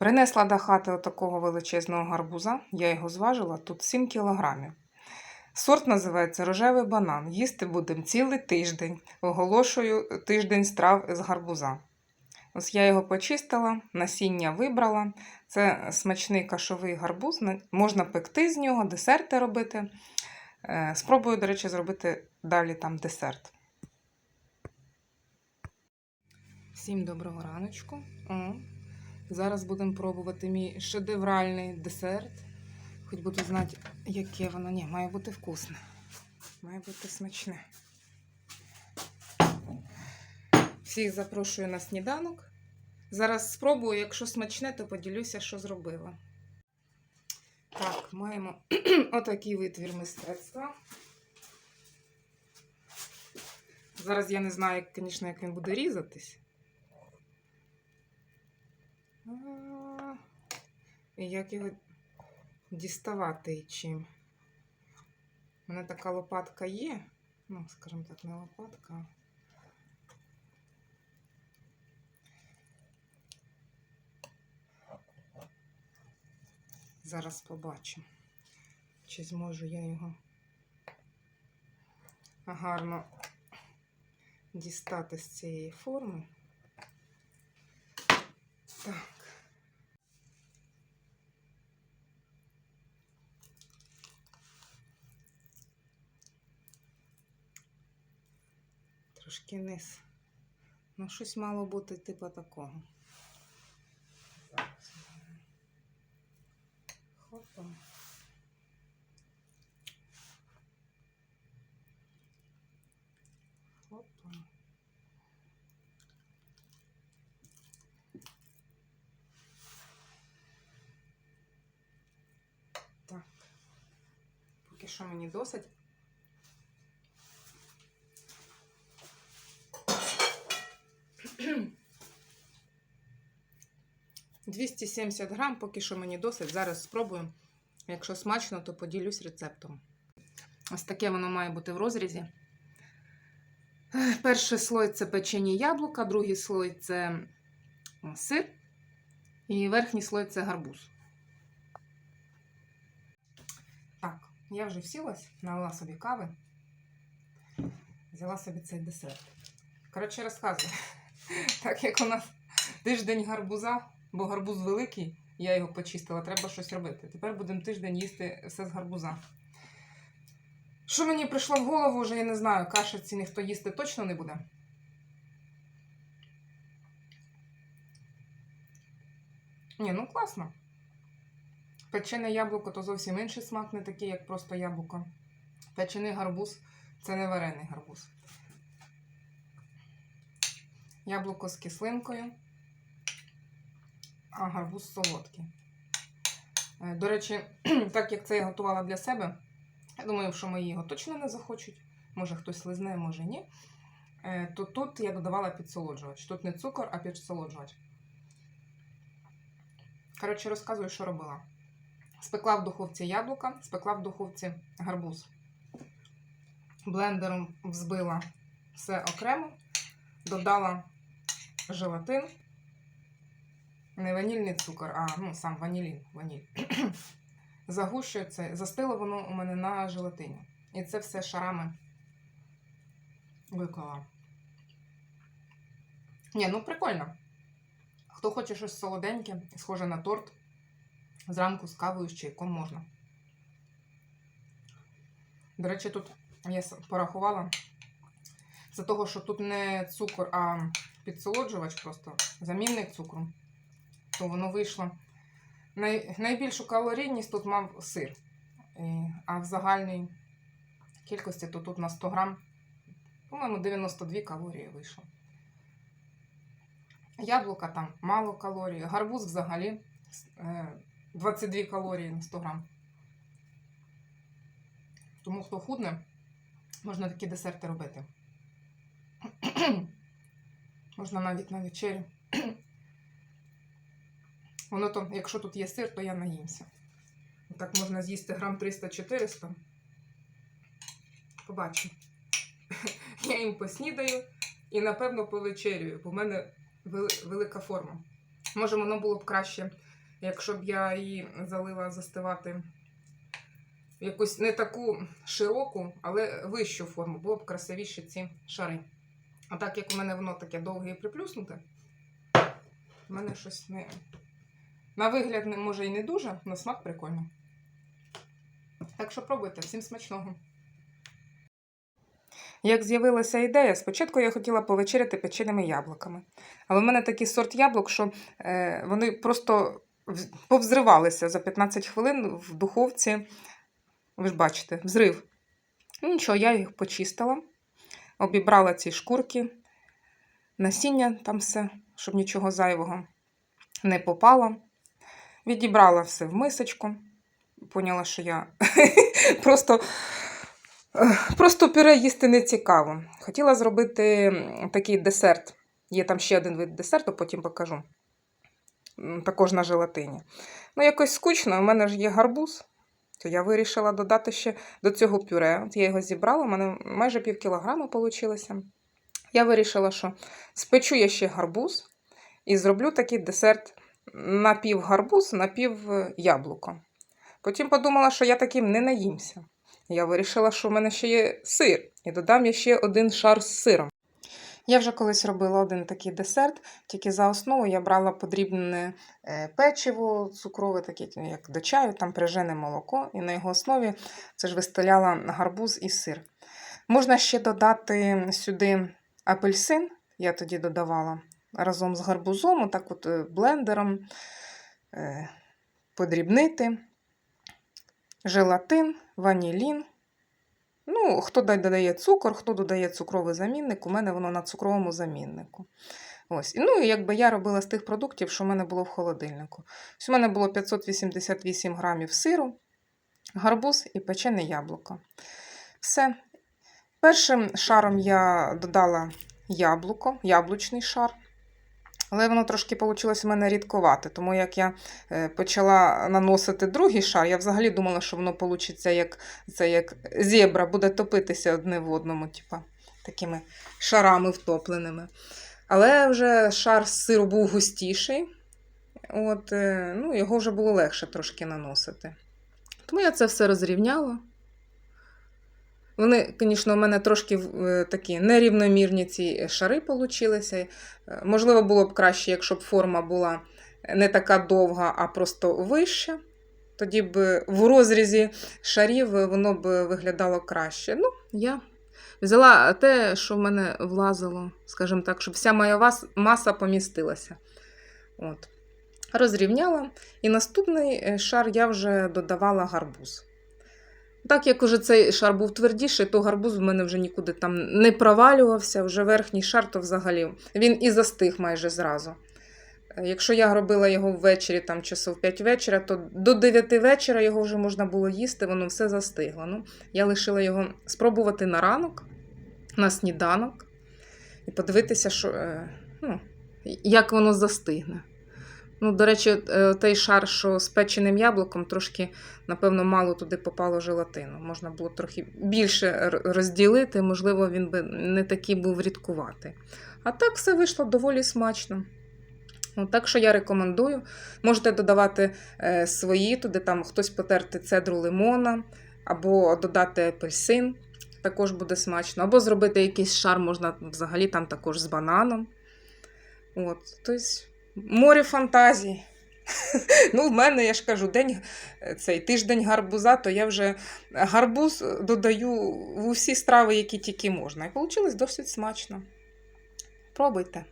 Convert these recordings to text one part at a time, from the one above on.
Принесла до хати отакого величезного гарбуза, я його зважила, тут 7 кілограмів. Сорт називається рожевий банан. Їсти будемо цілий тиждень. Оголошую тиждень страв з гарбуза. Ось я його почистила, насіння вибрала. Це смачний кашовий гарбуз. Можна пекти з нього, десерти робити. Е, Спробую, до речі, зробити далі там десерт. Всім доброго раночку. Зараз будемо пробувати мій шедевральний десерт. Хоч буду знати, яке воно. Ні, має бути вкусне. Має бути смачне. Всіх запрошую на сніданок. Зараз спробую, якщо смачне, то поділюся, що зробила. Так, маємо отакий витвір мистецтва. Зараз я не знаю, звісно, як він буде різатись. І як його діставати і чим. У мене така лопатка є. Ну, скажімо так, не лопатка. Зараз побачимо, чи зможу я його гарно дістати з цієї форми. Так. Трошки низ. Ну, щось мало бути типу такого. Хопа. Хопа. Так. Поки що мені досить. Двісті сімдесят грам, поки що мені досить. Зараз спробую. Якщо смачно, то поділюсь рецептом. Ось таке воно має бути в розрізі. Перший слой це печені яблука, другий слой це сир, і верхній слой це гарбуз. Так, я вже всілась, налила собі кави, взяла собі цей десерт. Коротше, розказую. Так як у нас тиждень гарбуза, бо гарбуз великий, я його почистила, треба щось робити. Тепер будемо тиждень їсти все з гарбуза. Що мені прийшло в голову, вже я не знаю, кашиці ніхто їсти точно не буде. Ні, ну класно. Печене яблуко то зовсім інший смак, не такий, як просто яблуко. Печений гарбуз це не варений гарбуз. Яблуко з кислинкою, а гарбуз солодкий. Е, До речі, так як це я готувала для себе, я думаю, що мої його точно не захочуть. Може хтось лизне, може ні. Е, То тут я додавала підсолоджувач. Тут не цукор, а підсолоджувач. Коротше, розказую, що робила. Спекла в духовці яблука, спекла в духовці гарбуз. Блендером взбила все окремо, додала желатин, не ванільний цукор, а ну, сам ванілін, ваніль. Загущую це, застило воно у мене на желатині. І це все шарами виклала. Ні, ну прикольно. Хто хоче щось солоденьке, схоже на торт, зранку з кавою з чайком можна. До речі, тут я порахувала. З-за того, що тут не цукор, а підсолоджувач, просто замінник цукру, то воно вийшло. Най... Найбільшу калорійність тут мав сир. Е, А в загальній кількості то тут на 100 грам, по-моєму, 92 калорії вийшло. Яблука там мало калорій, гарбуз взагалі е, 22 калорії на 100 грам. Тому хто худне, можна такі десерти робити. можна навіть на вечерю. Воно то, якщо тут є сир, то я наїмся. Так можна з'їсти грам 300-400. Побачу. Я їм поснідаю і, напевно, повечерюю, бо в мене велика форма. Може, воно було б краще Якщо б я її залила застивати в якусь не таку широку, але вищу форму, було б красивіші ці шари. А так як у мене воно таке довге і приплюснуте, в мене щось не. На вигляд, може, і не дуже, на смак прикольно. Так що пробуйте, всім смачного. Як з'явилася ідея, спочатку я хотіла повечеряти печеними яблуками. Але в мене такий сорт яблук, що е, вони просто повзривалися за 15 хвилин в духовці. Ви ж бачите, взрив. Ну, нічого, я їх почистила, обібрала ці шкурки, насіння там все, щоб нічого зайвого не попало. Відібрала все в мисочку. Поняла, що я просто, просто пюре їсти не цікаво. Хотіла зробити такий десерт. Є там ще один вид десерту, потім покажу. Також на желатині. Ну, якось скучно, у мене ж є гарбуз, то я вирішила додати ще до цього пюре. От я його зібрала, у мене майже пів кілограма вийшло. Я вирішила, що спечу я ще гарбуз і зроблю такий десерт напів гарбуз, напів е, яблуко. Потім подумала, що я таким не наїмся. Я вирішила, що в мене ще є сир, і додам я ще один шар з сиром. Я вже колись робила один такий десерт, тільки за основу я брала подрібне е, печиво цукрове, таке як до чаю, там прижене молоко, і на його основі це ж виставляла гарбуз і сир. Можна ще додати сюди апельсин, я тоді додавала разом з гарбузом, отак от е, блендером е, подрібнити, желатин, ванілін. Ну, хто додає цукор, хто додає цукровий замінник, у мене воно на цукровому заміннику. Ось. Ну, і якби я робила з тих продуктів, що в мене було в холодильнику. Ось у мене було 588 грамів сиру, гарбуз і печене яблуко. Все. Першим шаром я додала яблуко, яблучний шар. Але воно трошки вийшло в мене рідковате, тому як я е, почала наносити другий шар, я взагалі думала, що воно вийде як, це як зебра, буде топитися одне в одному, типа, такими шарами втопленими. Але вже шар з сиру був густіший, от, е, ну, його вже було легше трошки наносити. Тому я це все розрівняла. Вони, звісно, у мене трошки е, такі нерівномірні ці шари получилися. Е, Можливо, було б краще, якщо б форма була не така довга, а просто вища. Тоді б в розрізі шарів воно б виглядало краще. Ну, я взяла те, що в мене влазило, скажімо так, щоб вся моя маса помістилася. От. Розрівняла. І наступний е, шар я вже додавала гарбуз. Так як уже цей шар був твердіший, то гарбуз в мене вже нікуди там не провалювався, вже верхній шар, то взагалі він і застиг майже зразу. Якщо я робила його ввечері, там часов 5 вечора, то до 9 вечора його вже можна було їсти, воно все застигло. Ну, я лишила його спробувати на ранок, на сніданок, і подивитися, що, е, ну, як воно застигне. Ну, до речі, е, той шар, що з печеним яблуком, трошки, напевно, мало туди попало желатину. Можна було трохи більше розділити, можливо, він би не такий був рідкуватий. А так все вийшло доволі смачно. Ну, так що я рекомендую. Можете додавати е, свої, туди там хтось потерти цедру лимона, або додати апельсин, також буде смачно. Або зробити якийсь шар, можна взагалі там також з бананом. От, тобто, море фантазій. Ну, в мене, я ж кажу, день, е, цей тиждень гарбуза, то я вже гарбуз додаю в усі страви, які тільки можна. І вийшло досить смачно. Пробуйте.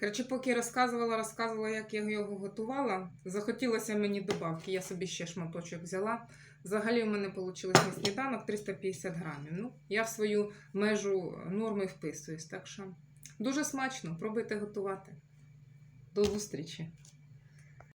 Коротше, поки розказувала, розказувала, як я його готувала, захотілося мені добавки. Я собі ще шматочок взяла. Взагалі, в мене вийшло на сніданок 350 грамів. Ну, я в свою межу норми вписуюсь. Так що дуже смачно, пробуйте готувати. До зустрічі!